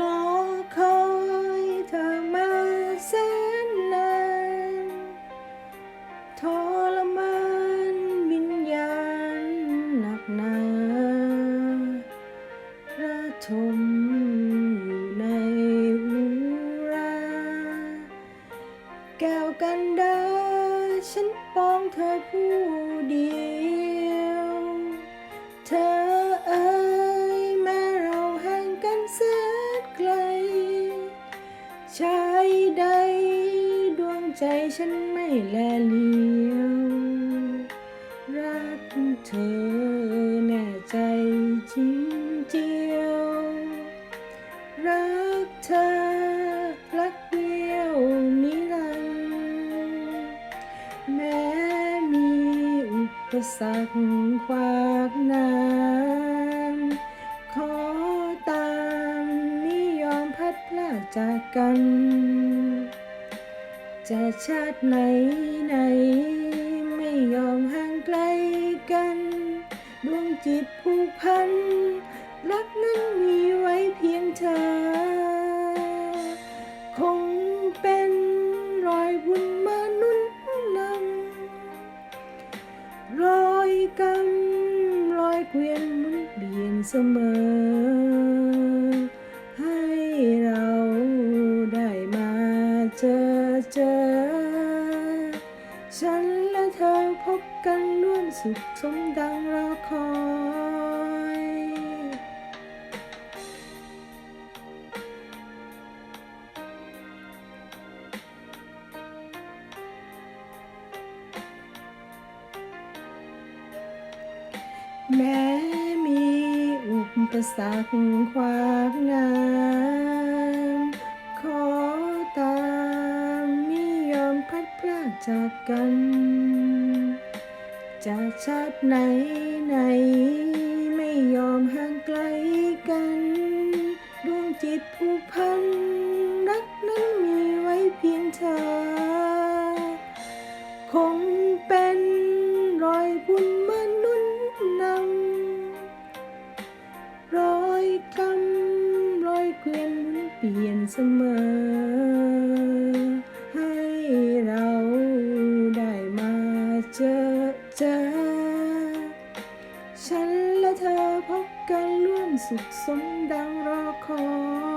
รอคอยเธอมาแสนนานทรมานวิญญาณหนักหนาระทมอยู่ในหูราแก้วกันดาฉันปองเธอผู้เดียว ชายใด ดวงใจฉันไม่แลเลียว รักเธอแน่ใจจริงเจียว รักเธอ รักเดียวนิรันดร์แม้มีอุปสรรคขวากหน้ำ กัน จะชาติไหนไหน ไม่ยอมห่างไกลกัน ดวงจิตผูกพัน รักนั้นมีไว้เพียงเธอ คงเป็นรอยบุญมานุนนำรอยกำรมรอยเกวียนมุนเปลี่ยนเสมอ เจอ ฉันและเธอพบกันร่วมสุขสมดังรอคอยแม้มีอุปสรรคขวางหน้ำ จากกันจะชาติไหนไหน ไม่ยอมห่างไกลกัน ดวงจิตผูกพัน รักนั้นมีไว้เพียงเธอ คงเป็นรอยบุญมนุนนำรอยกำรอยเกวียนเปลี่ยนเสมอ จอเจอ ฉันและเธอพบกันร่วมสุขสมดังรอคอย